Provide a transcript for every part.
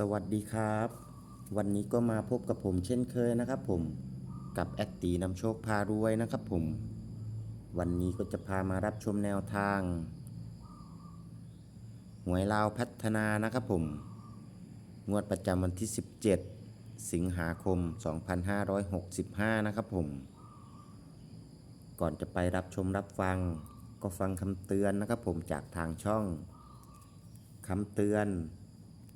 สวัสดีครับ วันนี้ก็มาพบกับผมเช่นเคยนะครับผมกับแอดตีนำโชคพารวยนะครับผม วันนี้ก็จะพามารับชมแนวทางหวยลาวพัฒนานะครับผม งวดประจำวันที่ 17 สิงหาคม 2565 นะครับผม ก่อนจะไปรับชมรับฟัง ก็ฟังคำเตือนนะครับผมจากทางช่องคำเตือน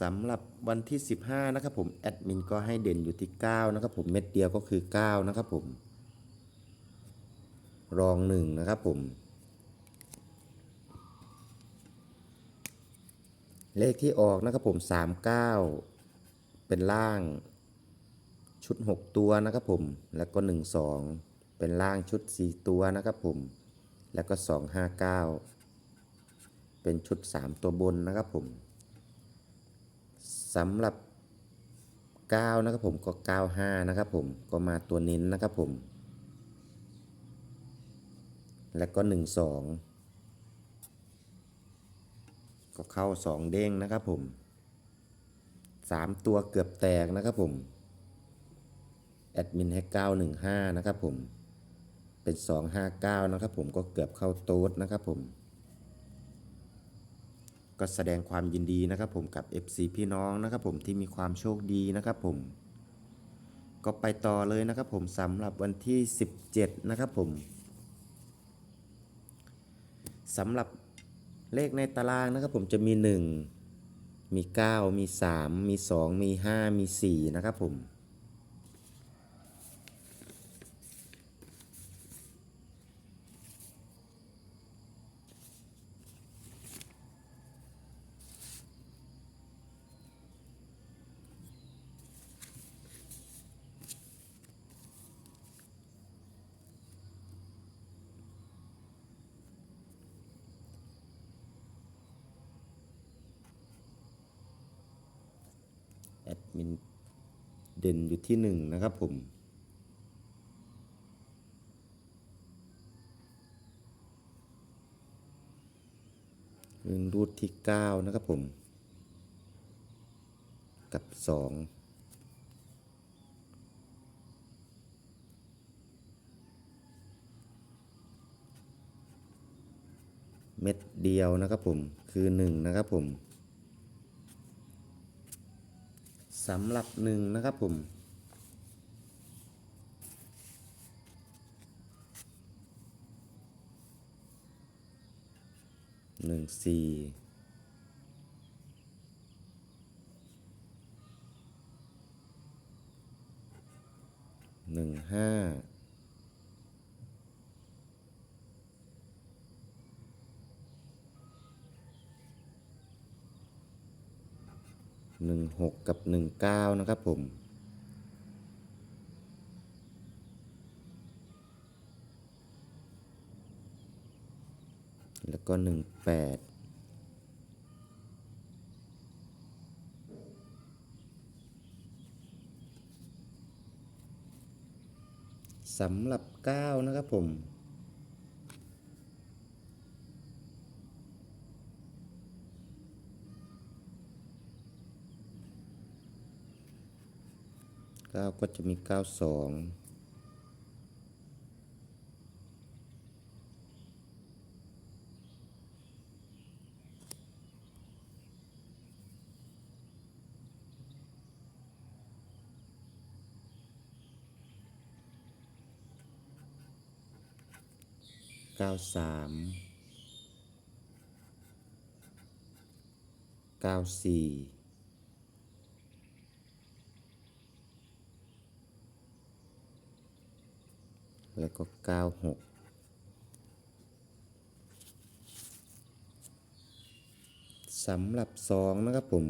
สำหรับวันที่ 15 นะครับผมแอดมินก็ให้เด่นอยู่ที่ 9 นะครับผมเม็ดเดียวก็คือ 9 นะครับผม รอง 1 นะครับผม เลขที่ออกนะครับผม 39 เป็นล่างชุด 6 ตัวนะครับผม แล้วก็ 1 2 เป็นล่างชุด 4 ตัวนะครับผม แล้วก็ 259 เป็นชุด 3 ตัวบนนะครับผม สำหรับ 9 นะครับผมก็ 95 นะครับผมก็มาตัวเน้นนะครับผม แล้วก็ 12 ก็เข้า 2 เด้งนะครับผม 3 ตัวเกือบแตกนะครับผมแอดมินให้ 915 นะครับผม เป็น 259 นะครับผมก็เกือบเข้าโต๊ดนะครับผม ก็แสดงความยินดีนะครับผมกับ FC พี่น้องนะครับผมที่มีความโชคดีนะครับผม ก็ไปต่อเลยนะครับผมสำหรับวันที่ 17 นะครับผมสำหรับเลขในตารางนะครับผมจะมี 1 มี 9 มี 3 มี 2 มี 5 มี 4 นะครับผม มินเด่นอยู่ที่หนึ่งนะครับผมเงินรูดที่เก้านะครับผม กับสองเม็ดเดียวนะครับผมคือหนึ่งนะครับผม สำหรับหนึ่งนะครับผมหนึ่งสี่หนึ่งห้า หนึ่งหกกับหนึ่งเก้านะครับผม แล้วก็หนึ่งแปดสำหรับ 9 นะครับผม เก้าก็จะมีเก้าสองเก้าสามเก้าสี่ แล้วก็เก้าหกสำหรับสองนะครับผม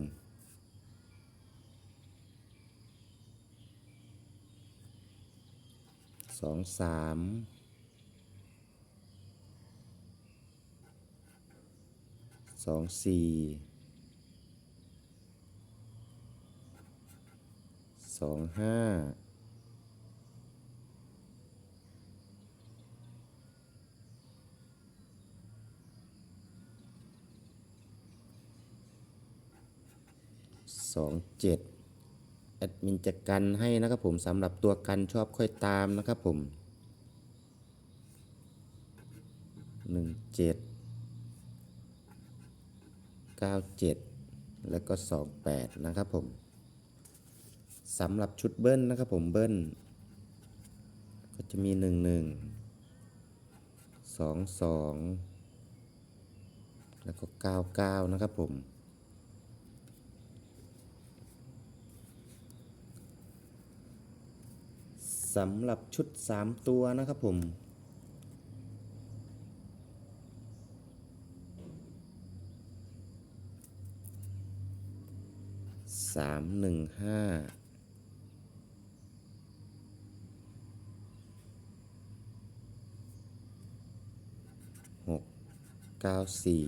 สองสามสองสี่สองห้า สองเจ็ดแอดมินจะกันให้นะครับผมสำหรับตัวกันชอบค่อยตามนะครับผมหนึ่งเจ็ดเก้าเจ็ดแล้วก็สองแปดนะครับผมสำหรับชุดเบิ้ลนะครับผมเบิ้ลก็จะมีหนึ่งหนึ่งสองสองแล้วก็เก้าเก้านะครับผม สำหรับชุด 3 ตัวนะครับผม สามหนึ่งห้าหกเก้าสี่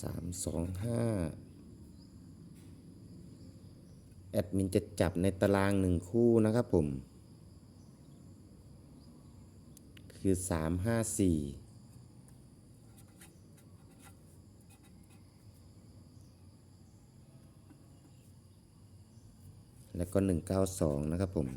สามสองห้าแอดมินจะจับในตารางหนึ่งคู่นะครับผม คือสามห้าสี่แล้วก็หนึ่งเก้าสองนะครับผม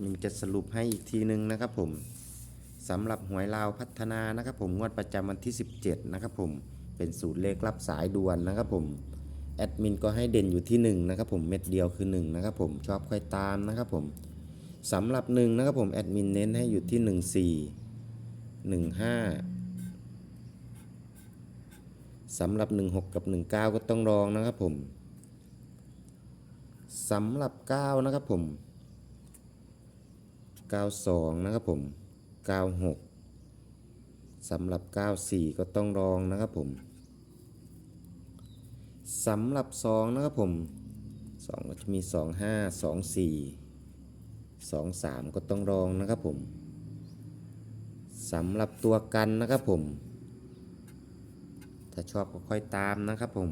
มินจะสรุปให้อีกทีนึงนะครับผมสำหรับหวยลาวพัฒนานะครับผมงวดประจำวันที่ 17 นะครับผมเป็นสูตรเลขรับสายด่วนนะครับผมแอดมินก็ให้เด่นอยู่ที่1นะครับผมเม็ดเดียวคือ1นะครับผมชอบค่อยตามนะครับผมสำหรับ1นะครับผมแอดมินเน้นให้อยู่ที่ 14 15สำหรับ 16 กับ 19 ก็ต้องรองนะครับผมสำหรับ 9 นะครับผม 92 นะครับผม 96สำหรับ 94 ก็ต้องรองนะครับผมสำหรับ 2 นะครับผม 2 ก็จะมี 25 24 23 ก็ต้องรองนะครับผมสำหรับตัวกันนะครับผม ถ้าชอบก็ค่อยตามนะครับผม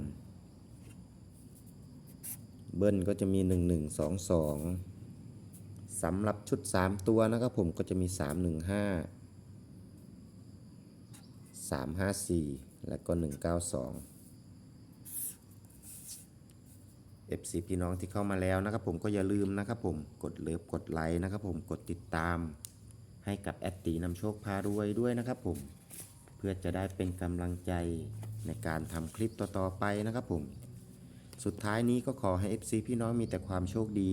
เบิ้ลก็จะมี 1122 สำหรับชุด 3 ตัวนะครับผมก็จะมี 315 354 และก็ 192 FC พี่น้องที่เข้ามาแล้วนะครับผมก็อย่าลืมนะครับผมกดเลิฟกดไลค์นะครับผมกดติดตาม ให้กับแอดตีนำโชคพารวยด้วยนะครับผมเพื่อจะได้เป็นกำลังใจในการทำคลิปต่อๆไปนะครับผม สุดท้ายนี้ก็ขอให้ FC พี่น้องมีแต่ความโชคดี